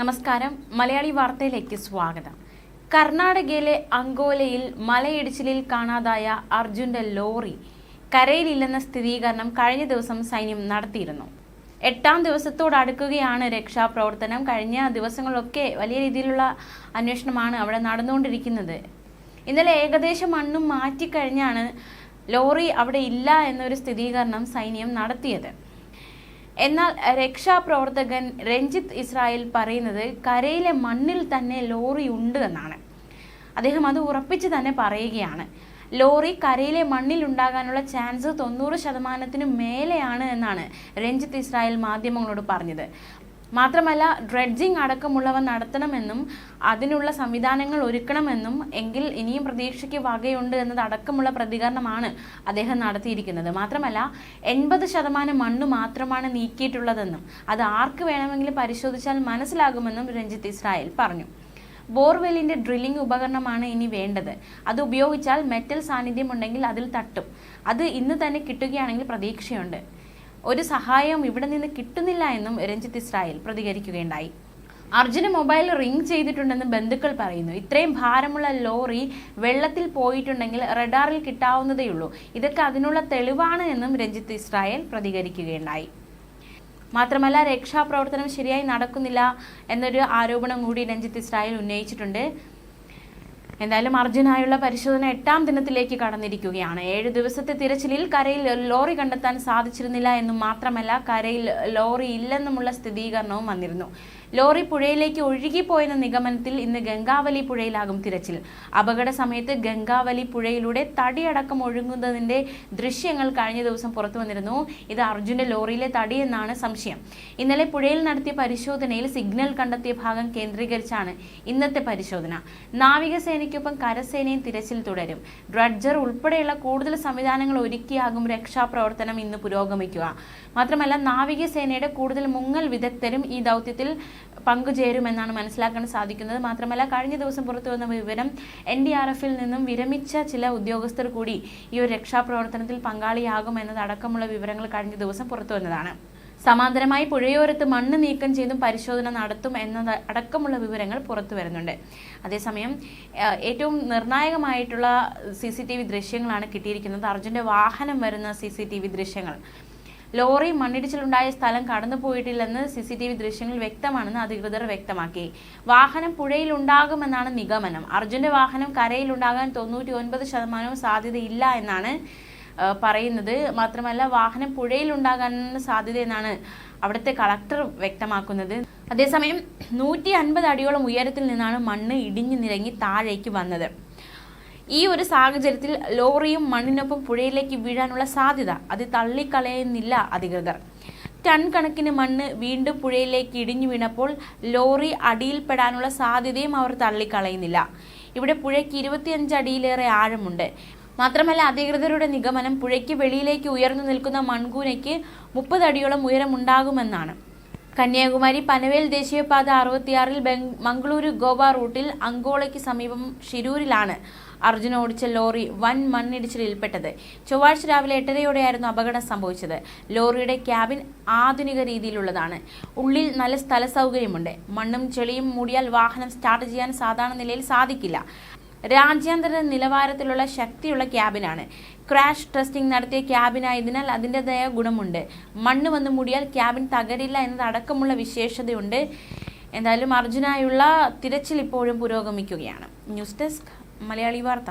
നമസ്കാരം. മലയാളി വാർത്തയിലേക്ക് സ്വാഗതം. കർണാടകയിലെ അങ്കോലയിൽ മലയിടിച്ചിലിൽ കാണാതായ അർജുന്റെ ലോറി കരയിലില്ലെന്ന സ്ഥിരീകരണം കഴിഞ്ഞ ദിവസം സൈന്യം നടത്തിയിരുന്നു. എട്ടാം ദിവസത്തോടടുക്കുകയാണ് രക്ഷാപ്രവർത്തനം. കഴിഞ്ഞ ദിവസങ്ങളൊക്കെ വലിയ രീതിയിലുള്ള അന്വേഷണമാണ് അവിടെ നടന്നുകൊണ്ടിരിക്കുന്നത്. ഇന്നലെ ഏകദേശം മണ്ണും മാറ്റിക്കഴിഞ്ഞാണ് ലോറി അവിടെ ഇല്ല എന്നൊരു സ്ഥിരീകരണം സൈന്യം നടത്തിയത്. എന്നാൽ രക്ഷാപ്രവർത്തകൻ രഞ്ജിത്ത് ഇസ്രായേൽ പറയുന്നത് കരയിലെ മണ്ണിൽ തന്നെ ലോറി ഉണ്ട് എന്നാണ്. അദ്ദേഹം അത് ഉറപ്പിച്ച് തന്നെ പറയുകയാണ്. ലോറി കരയിലെ മണ്ണിൽ ഉണ്ടാകാനുള്ള ചാൻസ് തൊണ്ണൂറ് ശതമാനത്തിന് മേലെയാണ് എന്നാണ് രഞ്ജിത്ത് ഇസ്രായേൽ മാധ്യമങ്ങളോട് പറഞ്ഞത്. മാത്രമല്ല ഡ്രെഡ്ജിംഗ് അടക്കമുള്ളവ നടത്തണമെന്നും അതിനുള്ള സംവിധാനങ്ങൾ ഒരുക്കണമെന്നും എങ്കിൽ ഇനിയും പ്രതീക്ഷയ്ക്ക് വകയുണ്ട് എന്നത് അടക്കമുള്ള പ്രതികരണമാണ് അദ്ദേഹം നടത്തിയിരിക്കുന്നത്. മാത്രമല്ല എൺപത് ശതമാനം മണ്ണ് മാത്രമാണ് നീക്കിയിട്ടുള്ളതെന്നും അത് ആർക്ക് വേണമെങ്കിലും പരിശോധിച്ചാൽ മനസ്സിലാകുമെന്നും രഞ്ജിത്ത് ഇസ്രായേൽ പറഞ്ഞു. ബോർവെല്ലിന്റെ ഡ്രില്ലിംഗ് ഉപകരണമാണ് ഇനി വേണ്ടത്. അത് ഉപയോഗിച്ചാൽ മെറ്റൽ സാന്നിധ്യം ഉണ്ടെങ്കിൽ അതിൽ തട്ടും. അത് ഇന്ന് തന്നെ കിട്ടുകയാണെങ്കിൽ പ്രതീക്ഷയുണ്ട്. ഒരു സഹായവും ഇവിടെ നിന്ന് കിട്ടുന്നില്ല എന്നും രഞ്ജിത്ത് ഇസ്രായേൽ പ്രതികരിക്കുകയുണ്ടായി. അർജുന മൊബൈൽ റിംഗ് ചെയ്തിട്ടുണ്ടെന്ന് ബന്ധുക്കൾ പറയുന്നു. ഇത്രയും ഭാരമുള്ള ലോറി വെള്ളത്തിൽ പോയിട്ടുണ്ടെങ്കിൽ റഡാറിൽ കിട്ടാവുന്നതേയുള്ളൂ ഇതൊക്കെ അതിനുള്ള തെളിവാണ് എന്നും രഞ്ജിത്ത് ഇസ്രായേൽ പ്രതികരിക്കുകയുണ്ടായി. മാത്രമല്ല രക്ഷാപ്രവർത്തനം ശരിയായി നടക്കുന്നില്ല എന്നൊരു ആരോപണം കൂടി രഞ്ജിത്ത് ഇസ്രായേൽ ഉന്നയിച്ചിട്ടുണ്ട്. എന്തായാലും അർജുനായുള്ള പരിശോധന എട്ടാം ദിനത്തിലേക്ക് കടന്നിരിക്കുകയാണ്. ഏഴ് ദിവസത്തെ തിരച്ചിലിൽ കരയിൽ ലോറി കണ്ടെത്താൻ സാധിച്ചിരുന്നില്ല എന്നും മാത്രമല്ല കരയിൽ ലോറി ഇല്ലെന്നുമുള്ള സ്ഥിരീകരണവും വന്നിരുന്നു. ലോറി പുഴയിലേക്ക് ഒഴുകിപ്പോയെന്ന നിഗമനത്തിൽ ഇന്ന് ഗംഗാവലി പുഴയിലാകും തിരച്ചിൽ. അപകട സമയത്ത് ഗംഗാവലി പുഴയിലൂടെ തടിയടക്കം ഒഴുകുന്നതിന്റെ ദൃശ്യങ്ങൾ കഴിഞ്ഞ ദിവസം പുറത്തു വന്നിരുന്നു. ഇത് അർജുന്റെ ലോറിയിലെ തടി എന്നാണ് സംശയം. ഇന്നലെ പുഴയിൽ നടത്തിയ പരിശോധനയിൽ സിഗ്നൽ കണ്ടെത്തിയ ഭാഗം കേന്ദ്രീകരിച്ചാണ് ഇന്നത്തെ പരിശോധന. നാവികസേനയ്ക്കൊപ്പം കരസേനയും തിരച്ചിൽ തുടരും. ഡ്രഡ്ജർ ഉൾപ്പെടെയുള്ള കൂടുതൽ സംവിധാനങ്ങൾ ഒരുക്കിയാകും രക്ഷാപ്രവർത്തനം ഇന്ന് പുരോഗമിക്കുക. മാത്രമല്ല നാവികസേനയുടെ കൂടുതൽ മുങ്ങൽ വിദഗ്ധരും ഈ ദൗത്യത്തിൽ പങ്കുചേരുമെന്നാണ് മനസ്സിലാക്കാൻ സാധിക്കുന്നത്. മാത്രമല്ല കഴിഞ്ഞ ദിവസം പുറത്തു വന്ന വിവരം എൻ ഡി ആർ എഫിൽ നിന്നും വിരമിച്ച ചില ഉദ്യോഗസ്ഥർ കൂടി ഈ ഒരു രക്ഷാപ്രവർത്തനത്തിൽ പങ്കാളിയാകും എന്നതടക്കമുള്ള വിവരങ്ങൾ കഴിഞ്ഞ ദിവസം പുറത്തു വന്നതാണ്. സമാന്തരമായി പുഴയോരത്ത് മണ്ണ് നീക്കം ചെയ്തും പരിശോധന നടത്തും എന്നത് അടക്കമുള്ള വിവരങ്ങൾ പുറത്തു വരുന്നുണ്ട്. അതേസമയം ഏറ്റവും നിർണായകമായിട്ടുള്ള സി സി ടി വി ദൃശ്യങ്ങളാണ് കിട്ടിയിരിക്കുന്നത്. അർജുന്റെ വാഹനം വരുന്ന സി സി ടി വി ദൃശ്യങ്ങൾ. ലോറി മണ്ണിടിച്ചിലുണ്ടായ സ്ഥലം കടന്നു പോയിട്ടില്ലെന്ന് സി സി ടി വി ദൃശ്യങ്ങൾ വ്യക്തമാണെന്ന് അധികൃതർ വ്യക്തമാക്കി. വാഹനം പുഴയിലുണ്ടാകുമെന്നാണ് നിഗമനം. അർജുന്റെ വാഹനം കരയിലുണ്ടാകാൻ തൊണ്ണൂറ്റി ഒൻപത് ശതമാനവും സാധ്യതയില്ല എന്നാണ് പറയുന്നത്. മാത്രമല്ല വാഹനം പുഴയിൽ ഉണ്ടാകാനുള്ള സാധ്യത എന്നാണ് അവിടുത്തെ കളക്ടർ വ്യക്തമാക്കുന്നത്. അതേസമയം നൂറ്റി അൻപത് അടിയോളം ഉയരത്തിൽ നിന്നാണ് മണ്ണ് ഇടിഞ്ഞു നിരങ്ങി താഴേക്ക് വന്നത്. ഈ ഒരു സാഹചര്യത്തിൽ ലോറിയും മണ്ണിനൊപ്പം പുഴയിലേക്ക് വീഴാനുള്ള സാധ്യത. അത് തള്ളിക്കളയുന്നില്ല അധികൃതർ. ടൺ കണക്കിന് മണ്ണ് വീണ്ടും പുഴയിലേക്ക് ഇടിഞ്ഞു വീണപ്പോൾ ലോറി അടിയിൽപ്പെടാനുള്ള സാധ്യതയും അവർ തള്ളിക്കളയുന്നില്ല. ഇവിടെ പുഴയ്ക്ക് ഇരുപത്തിയഞ്ച് അടിയിലേറെ ആഴമുണ്ട്. മാത്രമല്ല അധികൃതരുടെ നിഗമനം പുഴയ്ക്ക് വെളിയിലേക്ക് ഉയർന്നു നിൽക്കുന്ന മൺകൂനയ്ക്ക് മുപ്പത് അടിയോളം ഉയരമുണ്ടാകുമെന്നാണ്. കന്യാകുമാരി പനവേൽ ദേശീയപാത അറുപത്തിയാറിൽ മംഗളൂരു ഗോവ റൂട്ടിൽ അങ്കോളയ്ക്ക് സമീപം ഷിരൂരിലാണ് അർജുന ഓടിച്ച ലോറി വൻ മണ്ണിടിച്ചിലിൽപ്പെട്ടത്. ചൊവ്വാഴ്ച രാവിലെ എട്ടരയോടെയായിരുന്നു അപകടം സംഭവിച്ചത്. ലോറിയുടെ ക്യാബിൻ ആധുനിക രീതിയിലുള്ളതാണ്. ഉള്ളിൽ നല്ല സ്ഥല സൗകര്യമുണ്ട് മണ്ണും ചെളിയും മൂടിയാൽ വാഹനം സ്റ്റാർട്ട് ചെയ്യാൻ സാധാരണ നിലയിൽ സാധിക്കില്ല. രാജ്യാന്തര നിലവാരത്തിലുള്ള ശക്തിയുള്ള ക്യാബിനാണ്. ക്രാഷ് ടെസ്റ്റിംഗ് നടത്തിയ ക്യാബിനായതിനാൽ അതിന്റെതായ ഗുണമുണ്ട്. മണ്ണ് വന്ന് മൂടിയാൽ ക്യാബിൻ തകരില്ല എന്നതടക്കമുള്ള വിശേഷതയുണ്ട്. എന്തായാലും അർജുനായുള്ള തിരച്ചിൽ ഇപ്പോഴും പുരോഗമിക്കുകയാണ്. ന്യൂസ് ഡെസ്ക് മലയാളി വാർത്ത.